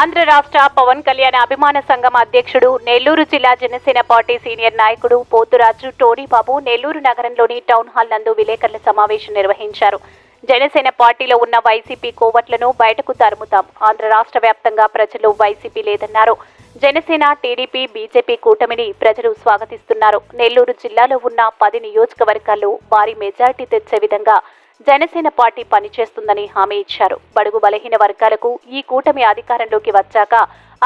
ఆంధ్ర రాష్ట్ర పవన్ కళ్యాణ్ అభిమాన సంఘం అధ్యక్షుడు నెల్లూరు జిల్లా జనసేన పార్టీ సీనియర్ నాయకుడు పోతురాజు టోనీబాబు నెల్లూరు నగరంలోని టౌన్ హాల్ నందు విలేకరుల సమావేశం నిర్వహించారు. జనసేన పార్టీలో ఉన్న వైసీపీ కోవట్లను బయటకు తరుముతాం. ఆంధ్ర రాష్ట్ర వ్యాప్తంగా ప్రజలు వైసీపీ లేదన్నారు. జనసేన టీడీపీ బీజేపీ కూటమిని ప్రజలు స్వాగతిస్తున్నారు. నెల్లూరు జిల్లాలో ఉన్న పది నియోజకవర్గాల్లో భారీ మెజార్టీ తెచ్చే విధంగా జనసేన పార్టీ పనిచేస్తుందని హామీ ఇచ్చారు. బడుగు బలహీన వర్గాలకు ఈ కూటమి అధికారంలోకి వచ్చాక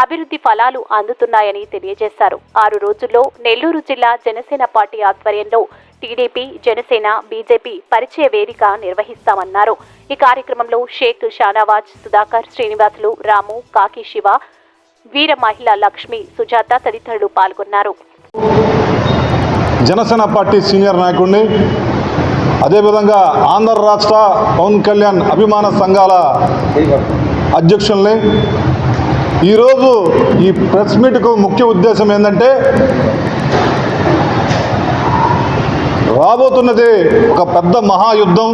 అభివృద్ధి ఫలాలు అందుతున్నాయని తెలియజేశారు. ఆరు రోజుల్లో నెల్లూరు జిల్లా జనసేన పార్టీ ఆధ్వర్యంలో టీడీపీ జనసేన బీజేపీ పరిచయ వేదిక నిర్వహిస్తామన్నారు. ఈ కార్యక్రమంలో షేక్ షానావాజ్ సుధాకర్ శ్రీనివాసులు రాము కాకి శివ వీర మహిళ లక్ష్మి సుజాత తదితరులు పాల్గొన్నారు. జనసేన పార్టీ సీనియర్ నాయకుడిని అదేవిధంగా ఆంధ్ర రాష్ట్ర పవన్ కళ్యాణ్ అభిమాన సంఘాల అధ్యక్షుల్ని ఈరోజు ఈ ప్రెస్ మీట్కు ముఖ్య ఉద్దేశం ఏంటంటే రాబోతున్నది ఒక పెద్ద మహాయుద్ధం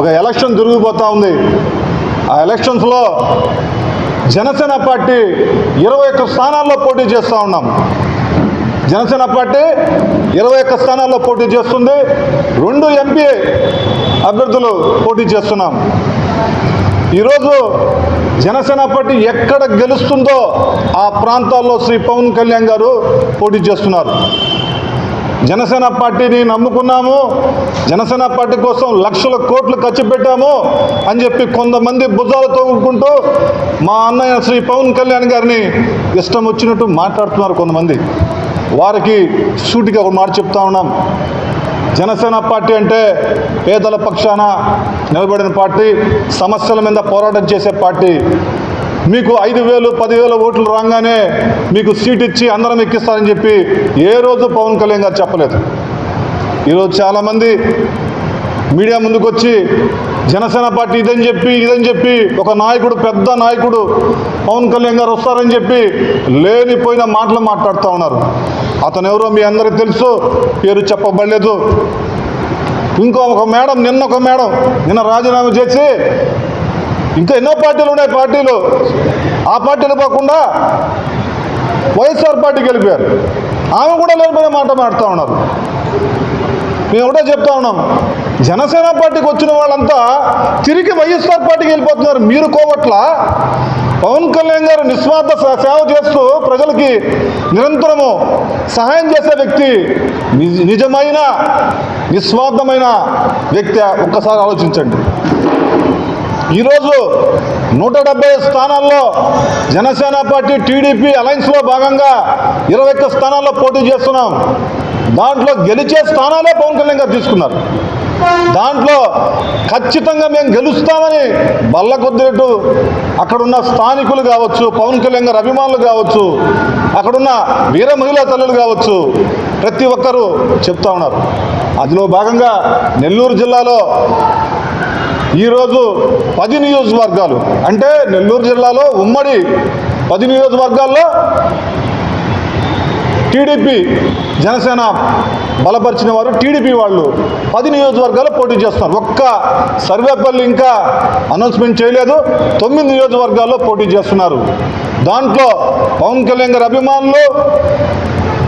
ఒక ఎలక్షన్ తిరిగిపోతూ ఉంది. ఆ ఎలక్షన్స్లో జనసేన పార్టీ ఇరవై ఒక్క స్థానాల్లో పోటీ చేస్తూ ఉన్నాం. జనసేన పార్టీ ఇరవై ఒక్క స్థానాల్లో పోటీ చేస్తుంది. రెండు ఎంపీ అభ్యర్థులు పోటీ చేస్తున్నాం. ఈరోజు జనసేన పార్టీ ఎక్కడ గెలుస్తుందో ఆ ప్రాంతాల్లో శ్రీ పవన్ కళ్యాణ్ గారు పోటీ చేస్తున్నారు. జనసేన పార్టీని నమ్ముకున్నాము. జనసేన పార్టీ కోసం లక్షల కోట్లు ఖర్చు పెట్టాము అని చెప్పి కొంతమంది భుజాలు తోగుకుంటూ మా అన్నయ్య శ్రీ పవన్ కళ్యాణ్ గారిని ఇష్టం వచ్చినట్టు మాట్లాడుతున్నారు కొంతమంది. వారికి సూటిగా ఒక మాట చెప్తా ఉన్నాం. జనసేన పార్టీ అంటే పేదల పక్షాన నిలబడిన పార్టీ సమస్యల మీద పోరాటం చేసే పార్టీ. మీకు ఐదు వేలు పదివేల ఓట్లు రాగానే మీకు సీట్ ఇచ్చి అందరం ఎక్కిస్తారని చెప్పి ఏ రోజు పవన్ కళ్యాణ్ గారు చెప్పలేదు. ఈరోజు చాలామంది మీడియా ముందుకు వచ్చి జనసేన పార్టీ ఇదని చెప్పి ఇదని చెప్పి ఒక నాయకుడు పెద్ద నాయకుడు పవన్ కళ్యాణ్ గారు వస్తారని చెప్పి లేనిపోయిన మాటలు మాట్లాడుతూ ఉన్నారు. అతను ఎవరో మీ అందరికీ తెలుసు పేరు చెప్పబడలేదు. ఇంకో ఒక మేడం నిన్న ఒక మేడం నిన్న రాజీనామా చేసి ఇంకా ఎన్నో పార్టీలు ఉన్నాయి పార్టీలు. ఆ పార్టీలు కాకుండా వైఎస్ఆర్ పార్టీకి వెళ్ళిపోయారు. ఆమె కూడా లేనిపోయిన మాట మాట్లాడుతూ ఉన్నారు. మేము కూడా చెప్తా ఉన్నాం. జనసేన పార్టీకి వచ్చిన వాళ్ళంతా తిరిగి వైఎస్ఆర్ పార్టీకి వెళ్ళిపోతున్నారు. మీరు కోవట్ల? పవన్ కళ్యాణ్ గారు నిస్వార్థ సేవ చేస్తూ ప్రజలకి నిరంతరము సహాయం చేసే వ్యక్తి నిజమైన నిస్వార్థమైన వ్యక్తి. ఒక్కసారి ఆలోచించండి. ఈరోజు నూట డెబ్బై స్థానాల్లో జనసేన పార్టీ టీడీపీ అలయన్స్లో భాగంగా ఇరవై ఒక్క స్థానాల్లో పోటీ చేస్తున్నాం. దాంట్లో గెలిచే స్థానాలే పవన్ కళ్యాణ్ గారు తీసుకున్నారు. దాంట్లో ఖచ్చితంగా మేము గెలుస్తామని బల్ల కొద్దినట్టు అక్కడున్న స్థానికులు కావచ్చు పవన్ కళ్యాణ్ గారు అభిమానులు కావచ్చు అక్కడున్న వీర మహిళా తల్లులు కావచ్చు ప్రతి ఒక్కరూ చెప్తా ఉన్నారు. అందులో భాగంగా నెల్లూరు జిల్లాలో ఈరోజు పది నియోజకవర్గాలు. అంటే నెల్లూరు జిల్లాలో ఉమ్మడి పది నియోజకవర్గాల్లో టీడీపీ జనసేన బలపరిచిన వారు టీడీపీ వాళ్ళు పది నియోజకవర్గాలు పోటీ చేస్తున్నారు. ఒక్క సర్వేపల్లి ఇంకా అనౌన్స్మెంట్ చేయలేదు. తొమ్మిది నియోజకవర్గాల్లో పోటీ చేస్తున్నారు. దాంట్లో పవన్ కళ్యాణ్ గారి అభిమానులు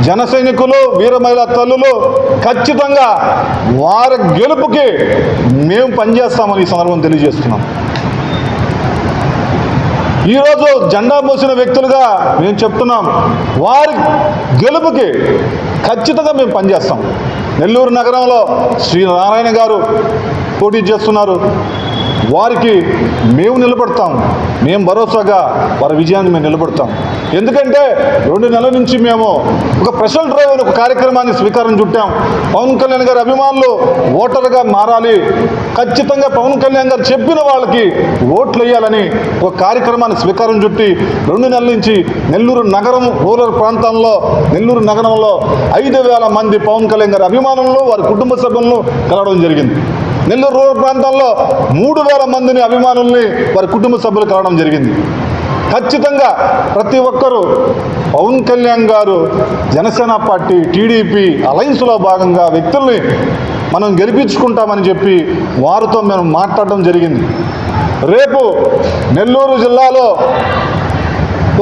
జన సైనికులు వీర మహిళా తల్లులు ఖచ్చితంగా వారి గెలుపుకి మేము పనిచేస్తామని ఈ సందర్భం తెలియజేస్తున్నాం. ఈరోజు జెండా మోసిన వ్యక్తులుగా మేము చెప్తున్నాం వారి గెలుపుకి ఖచ్చితంగా మేము పనిచేస్తాం. నెల్లూరు నగరంలో శ్రీ నారాయణ గారు పోటీ చేస్తున్నారు. వారికి మేము నిలబడతాం. మేము భరోసాగా వారి విజయాన్ని మేము నిలబడతాం. ఎందుకంటే రెండు నెలల నుంచి మేము ఒక స్పెషల్ డ్రైవ్ ఒక కార్యక్రమాన్ని స్వీకారం చుట్టాం. పవన్ కళ్యాణ్ గారి అభిమానులు ఓటర్గా మారాలి. ఖచ్చితంగా పవన్ కళ్యాణ్ గారు చెప్పిన వాళ్ళకి ఓట్లు వేయాలని ఒక కార్యక్రమాన్ని స్వీకారం చుట్టి రెండు నెలల నుంచి నెల్లూరు నగరం రూరల్ ప్రాంతంలో నెల్లూరు నగరంలో ఐదు వేల మంది పవన్ కళ్యాణ్ గారి అభిమానులను వారి కుటుంబ సభ్యులను కలవడం జరిగింది. నెల్లూరు రూరల్ ప్రాంతాల్లో మూడు వేల మందిని అభిమానుల్ని వారి కుటుంబ సభ్యులు కలవడం జరిగింది. ఖచ్చితంగా ప్రతి ఒక్కరూ పవన్ కళ్యాణ్ గారు జనసేన పార్టీ టీడీపీ అలయన్స్లో భాగంగా వ్యక్తుల్ని మనం గెలిపించుకుంటామని చెప్పి వారితో మేము మాట్లాడడం జరిగింది. రేపు నెల్లూరు జిల్లాలో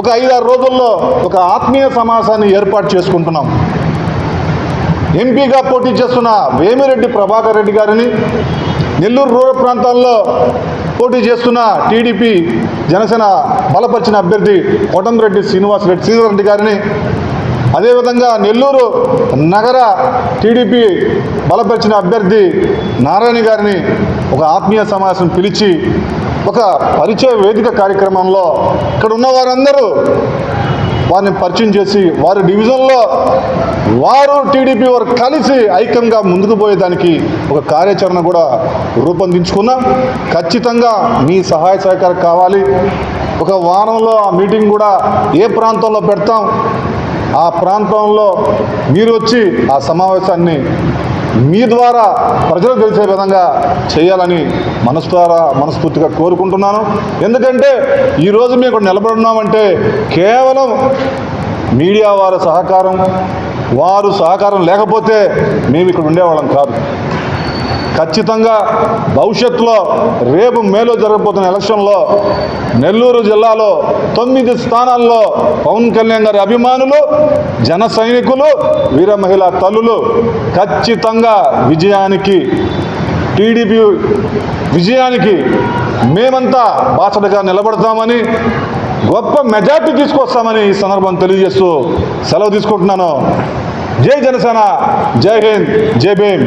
ఒక ఐదారు రోజుల్లో ఒక ఆత్మీయ సమాసాన్ని ఏర్పాటు చేసుకుంటున్నాం. ఎంపీగా పోటీ చేస్తున్న వేమిరెడ్డి ప్రభాకర్ రెడ్డి గారిని నెల్లూరు రూరల్ ప్రాంతాల్లో పోటీ చేస్తున్న టీడీపీ జనసేన బలపరిచిన అభ్యర్థి కోటంరెడ్డి శ్రీనివాస్ రెడ్డి శ్రీధర్ రెడ్డి గారిని అదేవిధంగా నెల్లూరు నగర టీడీపీ బలపరిచిన అభ్యర్థి నారాయణ గారిని ఒక ఆత్మీయ సమావేశం పిలిచి ఒక పరిచయ వేదిక కార్యక్రమంలో ఇక్కడ ఉన్న వారందరూ వారిని పరిచయం చేసి వారి డివిజన్లో వారు టీడీపీ వారు కలిసి ఐక్యంగా ముందుకు పోయేదానికి ఒక కార్యాచరణ కూడా రూపొందించుకున్నాం. ఖచ్చితంగా మీ సహాయ సహకారం కావాలి. ఒక వారంలో ఆ మీటింగ్ కూడా ఏ ప్రాంతంలో పెడతాం ఆ ప్రాంతంలో మీరు వచ్చి ఆ సమావేశాన్ని మీ ద్వారా ప్రజలు తెలిసే విధంగా చేయాలని మనస్ఫారా మనస్ఫూర్తిగా కోరుకుంటున్నాను. ఎందుకంటే ఈరోజు మేము ఇక్కడ నిలబడున్నామంటే కేవలం మీడియా వారి సహకారం వారు సహకారం లేకపోతే మేము ఇక్కడ ఉండేవాళ్ళం కాదు. ఖచ్చితంగా భవిష్యత్తులో రేపు మేలో జరగబోతున్న ఎలక్షన్లో నెల్లూరు జిల్లాలో తొమ్మిది స్థానాల్లో పవన్ కళ్యాణ్ గారి అభిమానులు జన సైనికులు వీర మహిళా తల్లులు ఖచ్చితంగా విజయానికి టీడీపీ విజయానికి మేమంతా బాసటగా నిలబడతామని గొప్ప మెజార్టీ తీసుకొస్తామని ఈ సందర్భం తెలియజేస్తూ సెలవు తీసుకుంటున్నాను. జై జనసేన జై హింద్ జై భీమ్.